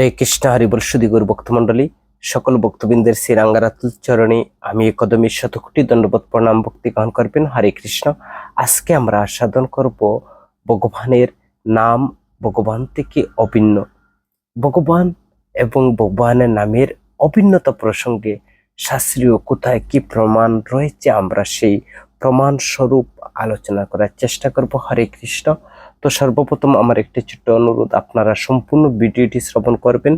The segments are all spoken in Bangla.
হরে কৃষ্ণ হরিবল সুদিগুর ভক্তমণ্ডলী, সকল ভক্তবৃন্দের শ্রীরাঙ্গারাতুল চরণে আমি কদমী শতকোটি দণ্ডবোধ প্রণাম ভক্তি গ্রহণ করবেন। হরে কৃষ্ণ। আজকে আমরা সাধন করব ভগবানের নাম ভগবান থেকে অভিন্ন। ভগবান এবং ভগবানের নামের অভিন্নতা প্রসঙ্গে শাস্ত্রীয় কোথায় কি প্রমাণ রয়েছে আমরা সেই প্রমাণ স্বরূপ আলোচনা করার চেষ্টা করব। হরে কৃষ্ণ। তো সর্বপ্রথম আমার একটি ছোট্ট অনুরোধ, আপনারা সম্পূর্ণ ভিডিওটি শ্রবণ করবেন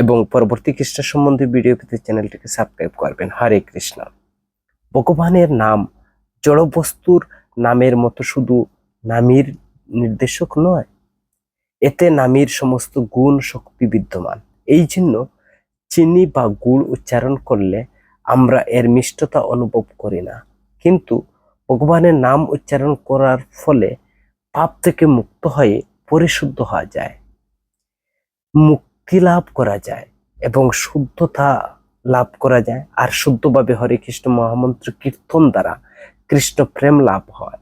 এবং পরবর্তী কৃষ্ণ সম্বন্ধে ভিডিও পেতে চ্যানেলটিকে সাবস্ক্রাইব করবেন। হরে কৃষ্ণ। ভগবানের নাম জড়বস্তুর নামের মতো শুধু নামের নির্দেশক নয়, এতে নামের সমস্ত গুণ শক্তি বিদ্যমান। এই জন্য চিনি বা গুড় উচ্চারণ করলে আমরা এর মিষ্টতা অনুভব করি না। কিন্তু ভগবানের নাম উচ্চারণ করার ফলে পাপ থেকে মুক্ত হয়ে পরিশুদ্ধ হওয়া যায়। মুক্তি লাভ করা যায় এবং শুদ্ধতা লাভ করা যায়। আর শুদ্ধভাবে হরে কৃষ্ণ মহামন্ত্র কীর্তন দ্বারা কৃষ্ণ প্রেম লাভ হয়।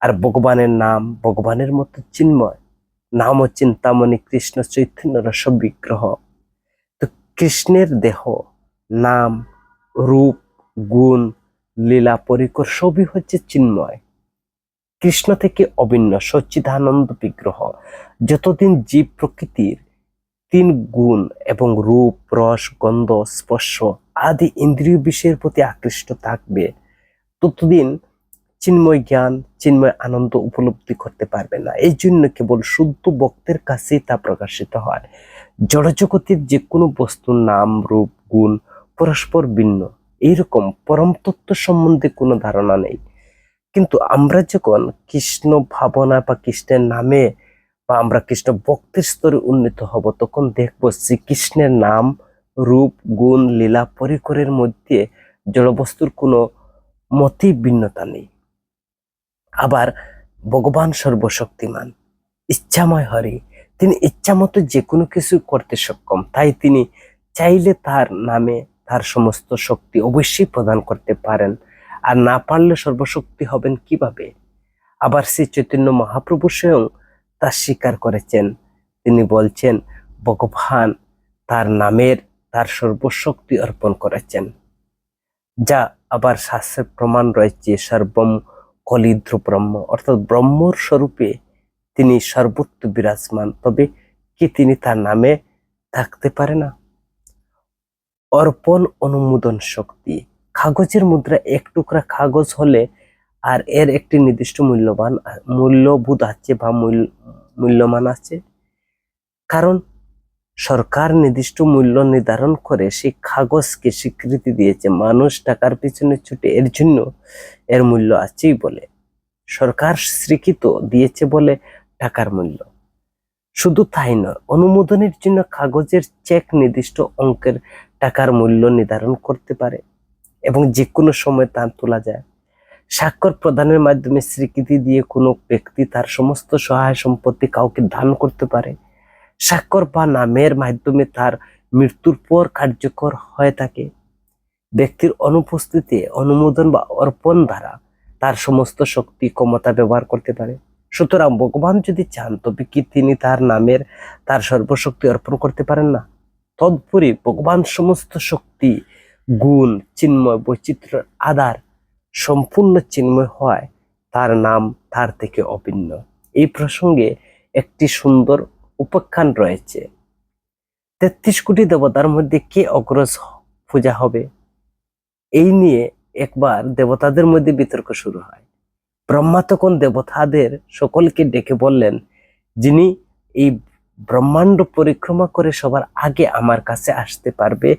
আর ভগবানের নাম, ভগবানের মতো চিন্ময় নাম ও চিন্তামণি কৃষ্ণ চৈতন্য রস বিগ্রহ। তো কৃষ্ণের দেহ, নাম, রূপ, গুণ, লীলা, পরিকর সবই হচ্ছে চিন্ময়। কৃষ্ণ থেকে অভিন্ন সচ্চিদানন্দ বিগ্রহ। যতদিন জীব প্রকৃতির তিন গুণ এবং রূপ, রস, গন্ধ, স্পর্শ আদি ইন্দ্রিয় বিষয়ের প্রতি আকৃষ্ট থাকবে, ততদিন চিন্ময় জ্ঞান, চিন্ময় আনন্দ উপলব্ধি করতে পারবে না। এই জন্য কেবল শুদ্ধ ভক্তের কাছেই তা প্রকাশিত হয়। জড়জগতের যে কোনো বস্তুর নাম, রূপ, গুণ পরস্পর ভিন্ন। এইরকম পরম তত্ত্ব সম্বন্ধে কোনো ধারণা নেই। কিন্তু আমরা যখন কৃষ্ণ ভাবনা বা কৃষ্ণের নামে বা আমরা কৃষ্ণ ভক্তের স্তরে উন্নীত হব, তখন দেখব শ্রীকৃষ্ণের নাম, রূপ, গুণ, লীলা, পরিকরের মধ্যে জড়বস্তুর কোনো মতেই ভিন্নতা নেই। আবার ভগবান সর্বশক্তিমান, ইচ্ছাময় হরি। তিনি ইচ্ছামতো যে কোনো কিছু করতে সক্ষম, তাই তিনি চাইলে তার নামে তার সমস্ত শক্তি অবশ্যই প্রদান করতে পারেন। আর না পারলে সর্বশক্তি হবেন কীভাবে? আবার শ্রী চৈতন্য মহাপ্রভু স্বয়ং তা স্বীকার করেছেন। তিনি বলছেন, ভগবান তার নামের তার সর্বশক্তি অর্পণ করেছেন। যা আবার শাস্ত্রের প্রমাণ রয়েছে, সর্বম কলিদ্র ব্রহ্ম। অর্থাৎ ব্রহ্মর স্বরূপে তিনি সর্বত্র বিরাজমান। তবে কি তিনি তার নামে থাকতে পারে না? অর্পণ অনুমোদন শক্তি। কাগজের মুদ্রা এক টুকরা কাগজ হলে আর এর একটি নির্দিষ্ট মূল্যবান, মূল্যবোধ আছে বা মূল্য- মূল্যমান আছে। কারণ সরকার নির্দিষ্ট মূল্য নির্ধারণ করে সেই কাগজকে স্বীকৃতি দিয়েছে। মানুষ টাকার পিছনে ছুটে এর জন্য এর মূল্য আছেই বলে। সরকার স্বীকৃত দিয়েছে বলে টাকার মূল্য। শুধু তাই নয়, অনুমোদনের জন্য কাগজের চেক নির্দিষ্ট অঙ্কের টাকার মূল্য নির্ধারণ করতে পারে। এবং যে কোনো সময় তা তোলা যায়। স্বাক্ষর প্রদানের মাধ্যমে স্বীকৃতি দিয়ে কোনো ব্যক্তি তার সমস্ত সহায় সম্পত্তি কাউকে দান করতে পারে। স্বাক্ষর বা নামের মাধ্যমে তার মৃত্যুর পর কার্যকর হয়ে থাকে। ব্যক্তির অনুপস্থিতিতে অনুমোদন বা অর্পণ দ্বারা তার সমস্ত শক্তি ক্ষমতা ব্যবহার করতে পারে। সুতরাং ভগবান যদি চান, তবে কি তিনি তার নামের তার সর্বশক্তি অর্পণ করতে পারেন না? তৎপরি ভগবান সমস্ত শক্তি গুণ, চিন্ময় বৈচিত্র্য আধার সম্পূর্ণ চিন্ময় হয়, তার নাম তার থেকে অভিন্ন। এই প্রসঙ্গে একটি সুন্দর উপাখ্যান রয়েছে। তেত্রিশ কোটি দেবতার মধ্যে কে অগ্রজ পূজা হবে? এই নিয়ে একবার দেবতাদের মধ্যে বিতর্ক শুরু হয়। ব্রহ্মা তখন দেবতাদের সকলকে ডেকে বললেন, যিনি এই ব্রহ্মাণ্ড পরিক্রমা করে সবার আগে আমার কাছে আসতে পারবে,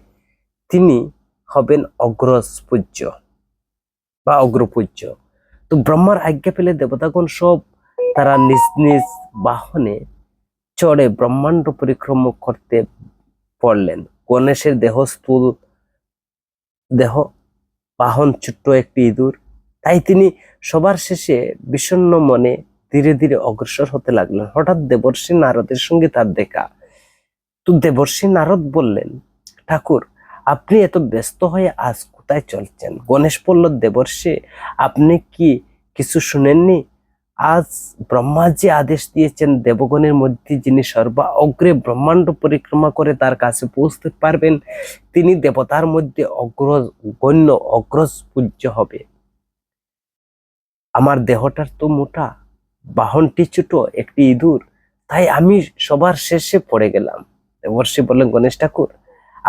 তিনি হবেন অগ্রজ পূজ্য বা অগ্রপূজ্য। তো ব্রহ্মার আজ্ঞা পেলে দেবতাগণ সব তারা নিজ নিজ বাহনে চড়ে ব্রহ্মাণ্ড পরিক্রম করতে পড়লেন। গণেশের দেহ স্থূল দেহ বাহন ছোট্ট একটি ইঁদুর। তাই তিনি সবার শেষে বিষণ্ণ মনে ধীরে ধীরে অগ্রসর হতে লাগলেন। হঠাৎ দেবর্ষী নারদের সঙ্গে তার দেখা। তো দেবর্ষী নারদ বললেন, ঠাকুর আপনি এত ব্যস্ত হয়ে আজ কোথায় চলছেন? গণেশ বলল দেবর্ষে, আপনি কি কিছু শুনেননি? আজ ব্রহ্মা যে আদেশ দিয়েছেন দেবগণের মধ্যে যিনি সর্বা অগ্রে ব্রহ্মাণ্ড পরিক্রমা করে তার কাছে পৌঁছতে পারবেন, তিনি দেবতার মধ্যে অগ্র গণ্য অগ্রজ পূজ্য হবে। আমার দেহটার তো মোটা, বাহনটি ছোট, একটি ইঁদুর, তাই আমি সবার শেষে পড়ে গেলাম। দেবর্ষি বললেন, গণেশ ঠাকুর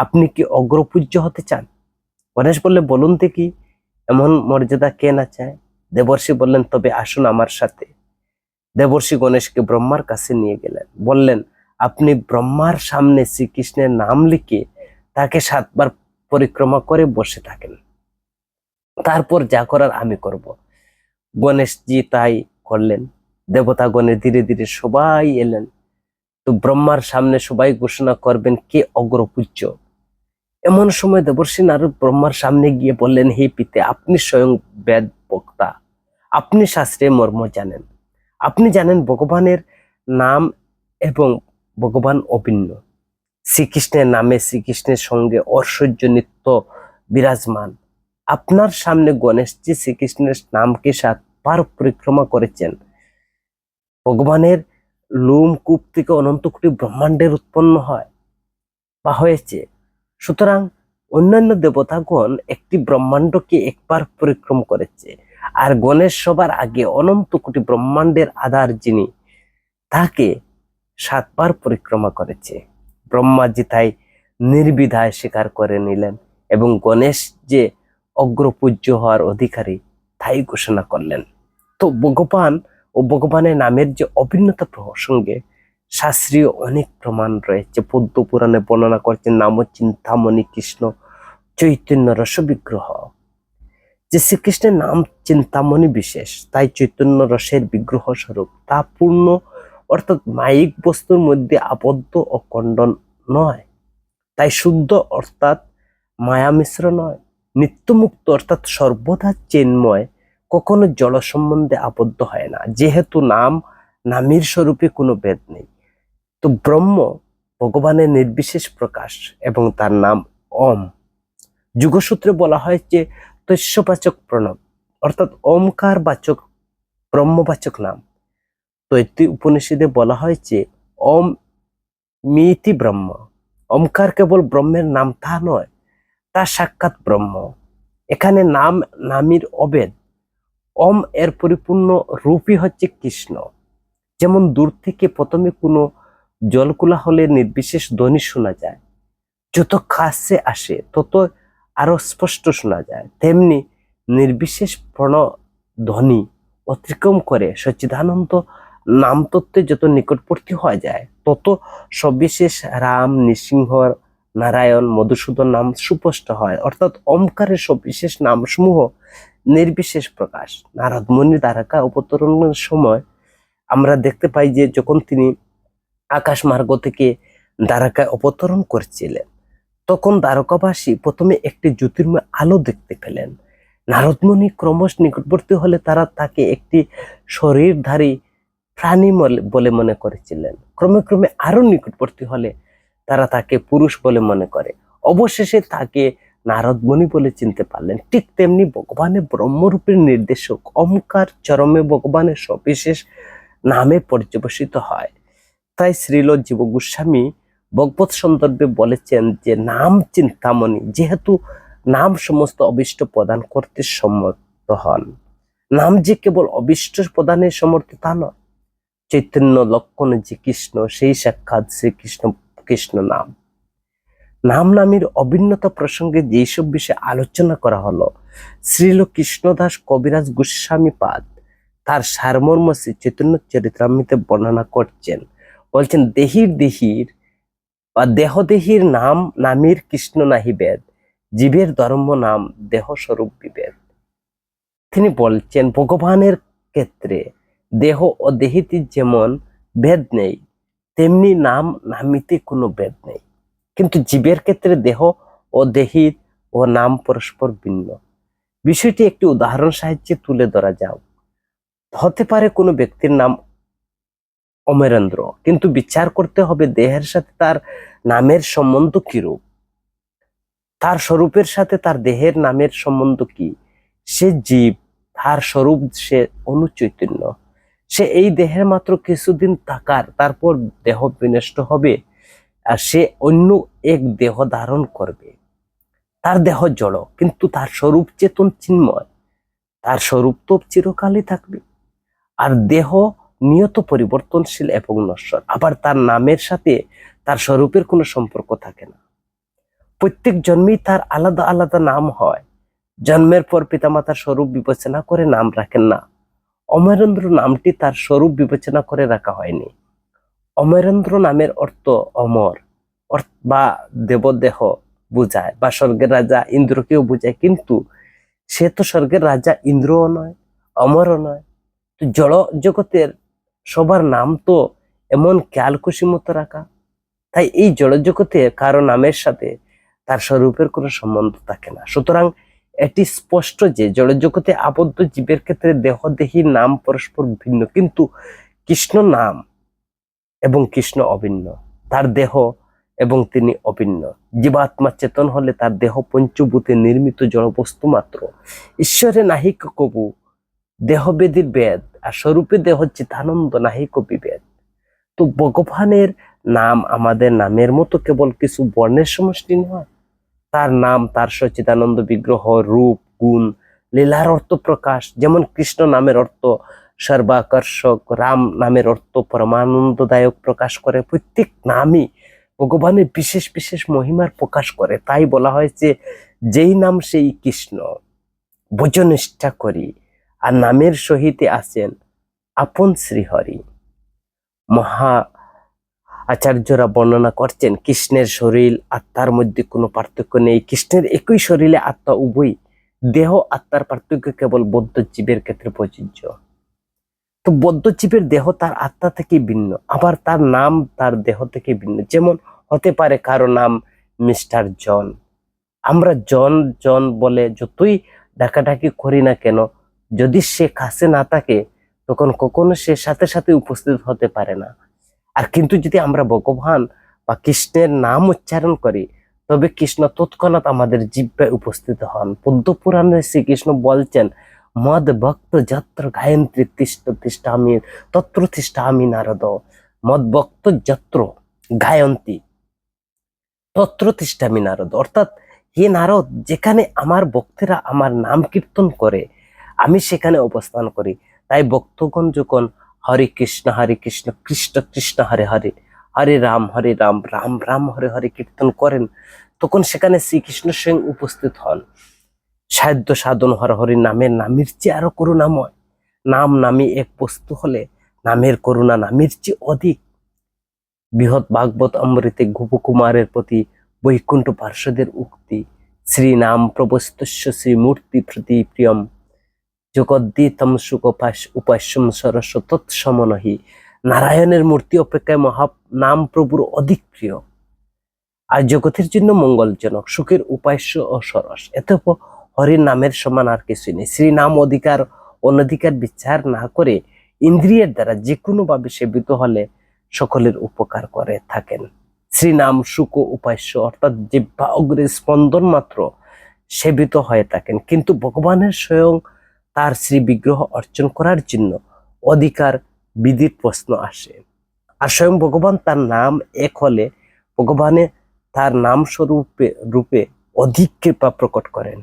আপনি কি অগ্রপূজ্য হতে চান? গণেশ বললে, বলুন দেখি, এমন মর্যাদা কে না চায়? দেবর্ষি বললেন, তবে আসুন আমার সাথে। দেবর্ষি গণেশকে ব্রহ্মার কাছে নিয়ে গেলেন। বললেন, আপনি ব্রহ্মার সামনে শ্রীকৃষ্ণের নাম লিখে তাকে সাতবার পরিক্রমা করে বসে থাকেন। তারপর যা করার আমি করব। গণেশজি তাই করলেন। দেবতাগণে ধীরে ধীরে সবাই এলেন। তো ব্রহ্মার সামনে সবাই ঘোষণা করবেন, কে অগ্রপূজ্য? এমন সময় দেবর্ষী নারদ ব্রহ্মার সামনে গিয়ে বললেন, হে পিতে, আপনি স্বয়ং বেদ বক্তা। আপনি শাস্ত্রে মর্ম জানেন। আপনি জানেন ভগবানের নাম এবং ভগবান অভিন্ন। শ্রীকৃষ্ণের নামে শ্রীকৃষ্ণের সঙ্গে ঐশ্বর্য নিত্য বিরাজমান। আপনার সামনে গণেশজি শ্রীকৃষ্ণের নামকে সাতবার পরিক্রমা করেছেন। ভগবানের লোম কূপ থেকে অনন্ত কোটি ব্রহ্মাণ্ডের উৎপন্ন হয়। বা হয়েছে সুতরাং অন্যান্য দেবতাগণ একটি ব্রহ্মাণ্ডকে একবার পরিক্রম করেছে, আর গণেশ সবার আগে অনন্ত কোটি ব্রহ্মাণ্ডের আধার যিনি, তাকে সাতবার পরিক্রমা করেছে। ব্রহ্মাজি তাই নির্বিধায় স্বীকার করে নিলেন এবং গণেশ যে অগ্রপূজ্য হওয়ার অধিকারী তাই ঘোষণা করলেন। তো ভগবান ও ভগবানের নামের যে অভিন্নতা প্রসঙ্গে শাস্ত্রীয় অনেক প্রমাণ রয়েছে। পদ্ম পুরাণে বর্ণনা করছেন, নাম চিন্তামণি কৃষ্ণ, চৈতন্য রস বিগ্রহ যে শ্রীকৃষ্ণের নাম চিন্তামণি বিশেষ, তাই চৈতন্য রসের বিগ্রহ স্বরূপ। তা পূর্ণ, অর্থাৎ মায়িক বস্তুর মধ্যে আবদ্ধ ও খণ্ডন নয়। তাই শুদ্ধ অর্থাৎ মায়া মিশ্র নয়। নিত্যমুক্ত অর্থাৎ সর্বদা চেন্ময়, কখনো জল সম্বন্ধে আবদ্ধ হয় না। যেহেতু নাম, নামের স্বরূপে কোনো ভেদ নেই। তো ব্রহ্ম ভগবানের নির্বিশেষ প্রকাশ এবং তার নাম ওম। যুগসূত্রে বলা হয় যে তস্যবাচক প্রণব, অর্থাৎ ওমকার বাচক ব্রহ্মবাচক নাম। তৈতি উপনিষদে বলা হয় যে ওম মিতি ব্রহ্ম। ওমকার কেবল ব্রহ্মের নাম তা নয়, তা সাক্ষাৎ ব্রহ্ম। এখানে নাম, নামের অবেদ। ওম এর পরিপূর্ণ রূপই হচ্ছে কৃষ্ণ। যেমন দূর থেকে প্রথমে কোনো জলকুলা হলে নির্বিশেষ ধ্বনি শোনা যায়। যত কাছে আসে, তত আরও স্পষ্ট শোনা যায়। তেমনি নির্বিশেষ প্রণ ধ্বনি অতিক্রম করে। সচিদানন্দ নাম তত্ত্বে যত নিকটবর্তী হওয়া যায়, তত সবিশেষ রাম নৃসিংহ নারায়ণ, মধুসূদন নাম সুস্পষ্ট হয়। অর্থাৎ ওমকারের সবিশেষ নামসমূহ নির্বিশেষ প্রকাশ। নারদ মুনি দ্বারকা অবতরণের সময় আমরা দেখতে পাই যে যখন তিনি আকাশ মার্গ থেকে দ্বারকায় অবতরণ করছিলেন। তখন দ্বারকাবাসী প্রথমে একটি জ্যোতির্ময় আলো দেখতে পেলেন। নারদমণি ক্রমশ নিকটবর্তী হলে তারা তাকে একটি শরীরধারী প্রাণী বলে মনে করেছিলেন। ক্রমে ক্রমে আরও নিকটবর্তী হলে তারা তাকে পুরুষ বলে মনে করে। অবশেষে তাকে নারদমণি বলে চিনতে পারলেন। ঠিক তেমনি ভগবানের ব্রহ্মরূপের নির্দেশক অমকার চরমে ভগবানের সবিশেষ নামে পর্যবসিত হয়। তাই শ্রীল জীব গোস্বামী ভগবত সন্দর্ভে বলেছেন যে, নাম চিন্তামণি, যেহেতু নাম সমস্ত অবিষ্ট প্রদান করতে সমর্থ হন। নাম যে কেবল অবিষ্ট প্রদানে সমর্থ তা নয়। চৈতন্য লক্ষণ যে কৃষ্ণ, সেই সাক্ষাৎ শ্রীকৃষ্ণ কৃষ্ণ নাম। নাম নামের অভিন্নতা প্রসঙ্গে যেসব বিষয়ে আলোচনা করা হলো, শ্রীল কৃষ্ণদাস কবিরাজ গোস্বামী পাদ তার সারমর্ম শ্রী চৈতন্য চরিত্রামৃতে বর্ণনা করছেন। বলছেন, দেহির দেহির বা দেহদেহির নাম নামের কৃষ্ণ নাহি বেদ, জীবের ধর্ম নাম দেহ স্বরূপ বিবেদ। তিনি বলছেন, ভগবানের ক্ষেত্রে দেহ ও দেহিতে যেমন ভেদ নেই, তেমনি নাম নামিতে কোনো ভেদ নেই। কিন্তু জীবের ক্ষেত্রে দেহ ও দেহির ও নাম পরস্পর ভিন্ন। বিষয়টি একটি উদাহরণ সাহায্যে তুলে ধরা যাও হতে পারে কোনো ব্যক্তির নাম অমরেন্দ্র। কিন্তু বিচার করতে হবে দেহের সাথে তার নামের সম্বন্ধ কিরূপ তার স্বরূপের সাথে তার দেহের নামের সম্বন্ধ কি? সে জীব, তার স্বরূপ সে অনুচৈতন্য। সে এই দেহের মাত্র কিছুদিন থাকার, তারপর দেহ বিনষ্ট হবে আর সে অন্য এক দেহ ধারণ করবে। তার দেহ জড়, কিন্তু তার স্বরূপ চেতন চিন্ময়। তার স্বরূপ তো চিরকালই থাকবে। আর দেহ নিয়ত পরিবর্তনশীল এবং নশ্বর। আবার তার নামের সাথে তার স্বরূপের কোনো সম্পর্ক থাকে না। প্রত্যেক জন্মেই তার আলাদা আলাদা নাম হয়। জন্মের পর পিতামাতার স্বরূপ বিবেচনা করে নাম রাখেন না। অমরেন্দ্র নামটি তার স্বরূপ বিবেচনা করে রাখা হয়নি। অমরেন্দ্র নামের অর্থ অমর বা দেবদেহ বুঝায় বা স্বর্গের রাজা ইন্দ্রকেও বুঝায়, কিন্তু সে তো স্বর্গের রাজা ইন্দ্রও নয়, অমরও নয়। তো জড় জগতের সবার নাম তো এমন খেয়াল খুশি মতো রাখা। তাই এই জড় জগতে কারও নামের সাথে তার স্বরূপের কোনো সম্বন্ধ থাকে না। সুতরাং এটি স্পষ্ট যে জড় জগতে আবদ্ধ জীবের ক্ষেত্রে দেহদেহী নাম পরস্পর ভিন্ন, কিন্তু কৃষ্ণ নাম এবং কৃষ্ণ অভিন্ন, তার দেহ এবং তিনি অভিন্ন। জীবাত্মা চেতন হলে তার দেহ পঞ্চভূতে নির্মিত জড়বস্তু মাত্র। ঈশ্বরে নাহিক কবু, দেহবেদীর বেদ আর স্বরূপে দেহ চিতানন্দ নাহি কবি বেদ তো ভগবানের নাম আমাদের নামের মতো কেবল কিছু বর্ণের সমষ্টি নয়। তার নাম, তার সচিদানন্দ বিগ্রহ, রূপ, গুণ, লীলার অর্থ প্রকাশ, যেমন কৃষ্ণ নামের অর্থ সর্বাকর্ষক, রাম নামের অর্থ পরমানন্দদায়ক প্রকাশ করে, প্রত্যেক নামই ভগবানের বিশেষ বিশেষ মহিমার প্রকাশ করে। তাই বলা হয়েছে যেই নাম সেই কৃষ্ণ। ভোজনিষ্ঠা করি। আর নামের সহিতে আছেন আপন শ্রীহরি। মহা আচার্যরা বর্ণনা করছেন, কৃষ্ণের শরীর, আত্মার মধ্যে কোনো পার্থক্য নেই। কৃষ্ণের একই শরীরে আত্মা উভয় দেহ, আত্মার পার্থক্য কেবল বৌদ্ধ জীবের ক্ষেত্রে প্রযোজ্য। তো বৌদ্ধ জীবের দেহ তার আত্মা থেকে ভিন্ন, আবার তার নাম তার দেহ থেকে ভিন্ন। যেমন হতে পারে কারও নাম মিস্টার জন। আমরা জন জন বলে যতই ডাকাডাকি করি না কেন যদি সে কাছে না থাকে, তখন কখনো সে সাথে সাথে উপস্থিত হতে পারে না। আর কিন্তু যদি আমরা ভগবান বা কৃষ্ণের নাম উচ্চারণ করি, তবে কৃষ্ণ তৎক্ষণাৎ আমাদের জিব্বায় উপস্থিত হন। পদ্ম পুরাণে শ্রীকৃষ্ণ বলছেন, মদ ভক্ত যত্র গায়ন্ত্রী তিষ্ঠ তিষ্ঠামি, তত্র তিষ্ঠামি নারদ। মদ ভক্ত যত্র গায়ন্তী, তত্র তিষ্ঠামি নারদ। অর্থাৎ, হে নারদ, যেখানে আমার ভক্তেরা আমার নাম কীর্তন করে আমি সেখানে অবস্থান করি। তাই ভক্তগণ যখন হরে কৃষ্ণ হরে কৃষ্ণ কৃষ্ণ কৃষ্ণ, হরে হরে হরে রাম হরে রাম রাম রাম, হরে হরে কীর্তন করেন, তখন সেখানে শ্রীকৃষ্ণ স্বয়ং উপস্থিত হন। সাধ্য সাধন হর হরি নামের নামের চেয়ে আরও করুণাময়। নাম নামে এক বস্তু হলে নামের করুণা নামের চেয়ে অধিক। বৃহৎ ভাগবত অমৃতে গোপকুমারের প্রতি বৈকুণ্ঠ পার্শ্বদের উক্তি শ্রী নাম প্রবস্তস্য শ্রী মূর্তি প্রতি প্রিয়ম জগদ্দীতম সুখ উপাস্যম সরস্ব তৎসমনহি। নারায়ণের মূর্তি অপেক্ষায় মহা নাম প্রভুর অধিক প্রিয় আর জগতের জন্য মঙ্গলজনক, সুখের উপাস্য ও সরস। এত হরির নামের সমান আর কিছুই নেই। শ্রী নাম অধিকার, অনধিকার বিচার না করে ইন্দ্রিয়ের দ্বারা যে কোনো ভাবে সেবিত হলে সকলের উপকার করে থাকেন। শ্রীনাম, সুখ উপাস্য অর্থাৎ জিহ্বা অগ্রে স্পন্দন মাত্র সেবিত হয়ে থাকেন। কিন্তু ভগবানের স্বয়ং তার শ্রী বিগ্রহ অর্জন করার জন্য অধিকার বিধির প্রশ্ন আসে। আর স্বয়ং ভগবান তার নাম এক হলে ভগবানের তার নাম স্বরূপে, রূপে অধিক কৃপা প্রকট করেন।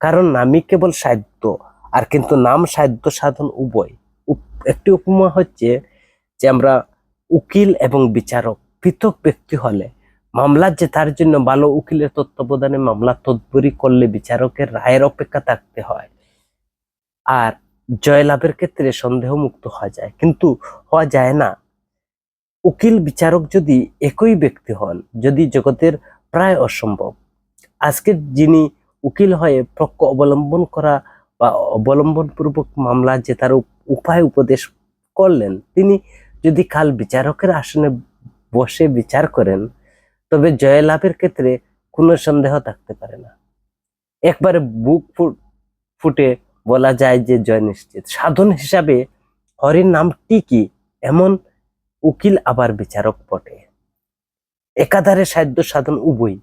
কারণ নামই কেবল সাধ্য, আর কিন্তু নাম সাধ্য সাধন উভয়। একটি উপমা হচ্ছে যে আমরা উকিল এবং বিচারক পৃথক ব্যক্তি হলে মামলার যে তার জন্য ভালো উকিলের তত্ত্বাবধানে মামলা তদবরি করলে বিচারকের রায়ের অপেক্ষা থাকতে হয়। আর জয়লাভের ক্ষেত্রে সন্দেহ মুক্ত হওয়া যায়। কিন্তু হওয়া যায় না। উকিল, বিচারক যদি একই ব্যক্তি হন, যদি জগতের প্রায় অসম্ভব, আজকের যিনি উকিল হয়ে পক্ষ অবলম্বন করা বা অবলম্বনপূর্বক মামলা যে তার উপায় উপদেশ করলেন, তিনি যদি কাল বিচারকের আসনে বসে বিচার করেন, তবে জয়লাভের ক্ষেত্রে কোনো সন্দেহ থাকতে পারে না। একবারে বুক ফু- ফুটে বলা যায় যে জয় নিশ্চিত সাধন হিসাবে হরির নামটি কি এমন উকিল আবার বিচারক বটে। একাধারে সাধ্য সাধন উভয়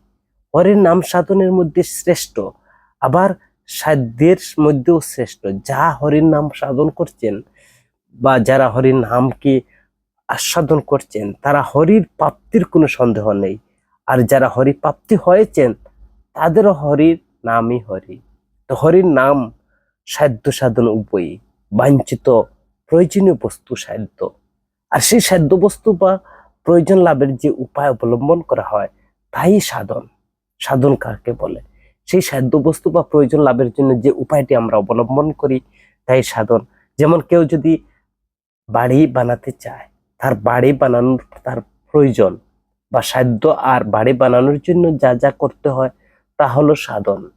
হরির নাম সাধনের মধ্যে শ্রেষ্ঠ, আবার সাধ্যের মধ্যেও শ্রেষ্ঠ। যা হরির নাম সাধন করছেন বা যারা হরির নামকে আস্বাদন করছেন, তারা হরির প্রাপ্তির কোনো সন্দেহ নেই। আর যারা হরি প্রাপ্তি হয়েছেন, তাদেরও হরির নামই হরি। তো হরির নাম সাধ্য সাধন উভয়ই বাঞ্ছিত, প্রয়োজনীয় বস্তু সাধ্য। আর সেই সাধ্য বস্তু বা প্রয়োজন লাভের যে উপায় অবলম্বন করা হয়, তাই সাধন। সাধন কাকে বলে? সেই সাধ্য বস্তু বা প্রয়োজন লাভের জন্য যে উপায়টি আমরা অবলম্বন করি, তাই সাধন। যেমন কেউ যদি বাড়ি বানাতে চায়, তার বাড়ি বানানোর, তার প্রয়োজন বা সাধ্য আর বাড়ি বানানোর জন্য যা যা করতে হয়, তা হলো সাধন।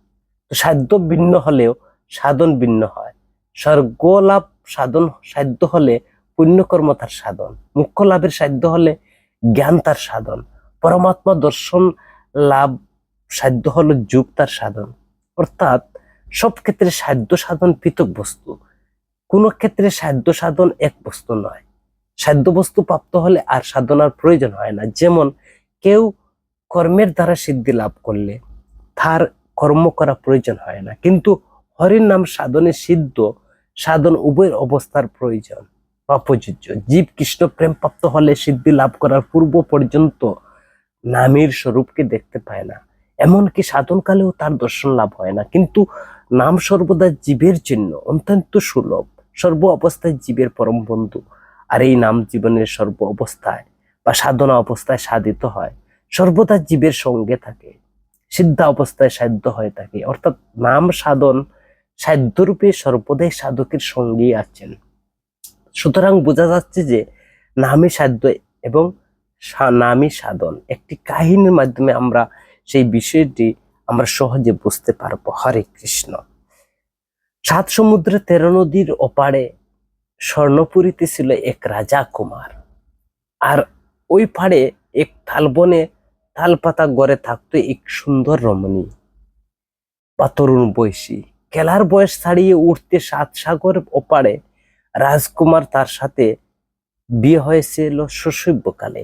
সাধ্য ভিন্ন হলেও সাধন ভিন্ন হয়। স্বর্গ লাভ সাধন সাধ্য হলে পুণ্যকর্ম তার সাধন। মুখ্য লাভের সাধ্য হলে জ্ঞান তার সাধন। পরমাত্মা দর্শন লাভ সাধ্য হলো যুগ তার সাধন। অর্থাৎ সব ক্ষেত্রে সাধ্য সাধন পৃথক বস্তু। কোন ক্ষেত্রে সাধ্য সাধন এক বস্তু নয়। সাধ্য বস্তু প্রাপ্ত হলে আর সাধনার প্রয়োজন হয় না। যেমন কেউ কর্মের দ্বারা সিদ্ধি লাভ করলে তার কর্ম করা প্রয়োজন হয় না। কিন্তু হরির নাম সাধনে সিদ্ধ, সাধন উভয়ের অবস্থার প্রয়োজন। বা প্রযোজ্য জীব কৃষ্ণ প্রেম প্রাপ্ত হলে সিদ্ধি লাভ করার পূর্ব পর্যন্ত নামের স্বরূপকে দেখতে পায় না। এমনকি সাধনকালেও তার দর্শন লাভ হয় না। কিন্তু নাম সর্বদা জীবের জন্য অত্যন্ত সুলভ, সর্ব অবস্থায় জীবের পরম বন্ধু। আর এই নাম জীবনের সর্ব অবস্থায় বা সাধনা অবস্থায় সাধিত হয়, সর্বদা জীবের সঙ্গে থাকে, সিদ্ধা অবস্থায় সাধ্য হয়ে থাকে। অর্থাৎ নাম সাধন সাধ্যরূপে সর্বদাই সাধকের সঙ্গেই আছেন। সুতরাং বোঝা যাচ্ছে যে নামই সাধ্য এবং নামই সাধন একটি কাহিনীর মাধ্যমে আমরা সেই বিষয়টি আমরা সহজে বুঝতে পারব। হরে কৃষ্ণ। সাত সমুদ্রে তেরো নদীর ওপারে স্বর্ণপুরীতে ছিল এক রাজা কুমার। আর ওই পাড়ে এক তালবনে তালপাতা গড়ে থাকতো এক সুন্দর রমণী বা তরুণ বয়সী খেলার বয়স ছাড়িয়ে উঠতে সাত সাগর ওপারে রাজকুমার তার সাথে বিয়ে হয়েছিল শৈশবকালে।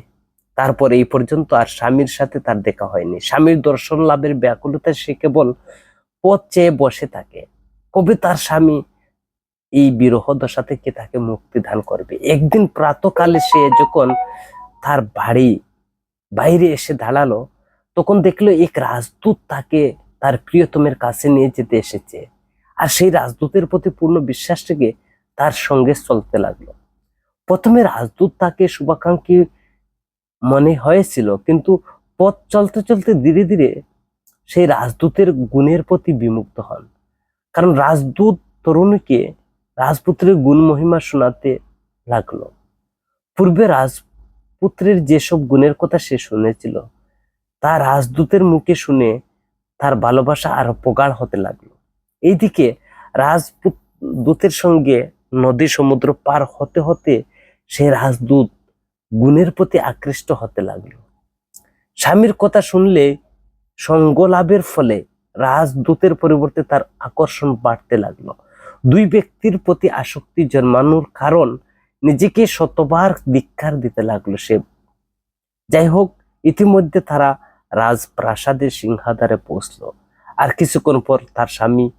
তারপর এই পর্যন্ত আর স্বামীর সাথে তার দেখা হয়নি। স্বামীর দর্শন লাভের ব্যাকুলতা সে কেবল পথ চেয়ে বসে থাকে। কবে তার স্বামী এই বিরহ দশা থেকে তাকে মুক্তি দান করবে? একদিন প্রাতকালে সে যখন তার বাড়ি বাইরে এসে দাঁড়াল, তখন দেখল এক রাজদূত তাকে তার প্রিয়তমের কাছে নিয়ে যেতে এসেছে। আর সেই রাজদূতের প্রতি পূর্ণ বিশ্বাস থেকে তার সঙ্গে চলতে লাগল। প্রথমে রাজদূত তাকে শুভাকাঙ্ক্ষী মনে হয়েছিল, কিন্তু পথ চলতে চলতে ধীরে ধীরে সেই রাজদূতের গুণের প্রতি বিমুক্ত হন। কারণ রাজদূত তরুণীকে রাজপুত্রের গুণ মহিমা শোনাতে লাগল। পূর্বে রাজপুত্রের যেসব গুণের কথা সে শুনেছিল, তা রাজদূতের মুখে শুনে তার ভালোবাসা আরও প্রগাঢ় হতে লাগল। এইদিকে রাজপুত দূতের সঙ্গে নদী সমুদ্র পার হতে হতে সে রাজদূত গুণের প্রতি আকৃষ্ট হতে লাগল। স্বামীর কথা শুনলে সঙ্গ লাভের ফলে রাজদূতের পরিবর্তে তার আকর্ষণ বাড়তে লাগল। দুই ব্যক্তির প্রতি আসক্তি জন্মানোর কারণ নিজেকে শতবার ধিক্কার দিতে লাগল সে। যাই হোক, ইতিমধ্যে তারা রাজপ্রাসাদের সিংহাদারে পৌঁছল। আর কিছুক্ষণ পর তার স্বামী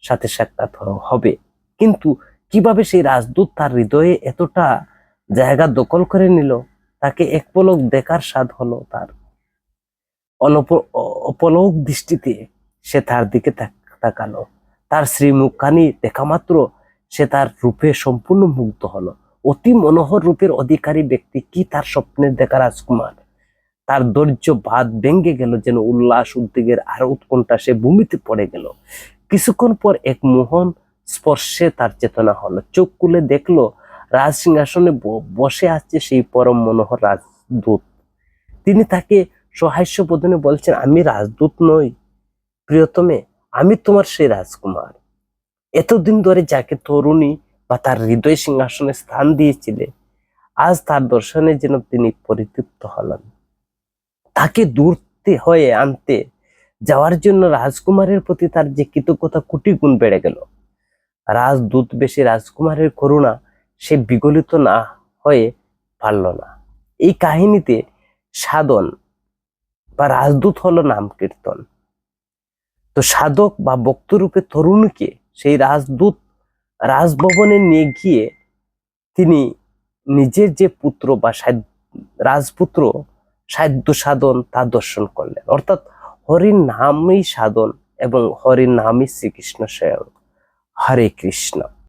সাথে সাক্ষাৎ হবে। কিন্তু কীভাবে সেই রাজদূত তার হৃদয়ে এতটা জায়গা দখল করে নিল, তাকে এক পলক দেখার স্বাদ হলো তার। অপলক দৃষ্টিতে সে তার দিকে তাক- তাকালো। তার শ্রীমুখখানি দেখা মাত্র সে তার রূপে সম্পূর্ণ মুগ্ধ হলো। অতি মনোহর রূপের অধিকারী ব্যক্তি কি তার স্বপ্নের দেখা রাজকুমার? তার ধৈর্য বাদ ভেঙ্গে গেল যেন উল্লাস উদ্বেগের আর উৎকণ্ঠা সে ভূমিতে পড়ে গেল। কিছুক্ষণ পর এক মোহন স্পর্শে তার চেতনা হলো। চোখ খুলে দেখল, রাজ সিংহাসনে বসে আছে সেই পরম মনোহর রাজদূত। তিনি তাকে সহাস্য বদনে বলছেন, আমি রাজদূত নই, প্রিয়তমে, আমি তোমার সেই রাজকুমার। এতদিন ধরে যাকে তরুণী বা তার হৃদয় সিংহাসনে স্থান দিয়েছিলে, আজ তার দর্শনে যেন তিনি পরিতৃপ্ত হলেন। তাকে দূরতে হয়ে আনতে যাওয়ার জন্য রাজকুমারের প্রতি তার যে কৃতজ্ঞতা কোটি গুণ বেড়ে গেল। রাজদূত বেশি রাজকুমারের করুণা সে বিগলিত না হয়ে পারল না। এই কাহিনীতে সাধন বা রাজদূত হলো নাম কীর্তন। তো সাধক বা বক্তরূপে তরুণকে সেই রাজদূত রাজভবনে নিয়ে গিয়ে তিনি নিজের যে পুত্র বা রাজপুত্র সাধ্য সাধন তা দর্শন করলেন। অর্থাৎ হরির নামই সাধন এবং হরির নামই শ্রীকৃষ্ণ স্বয়ং হরে কৃষ্ণ।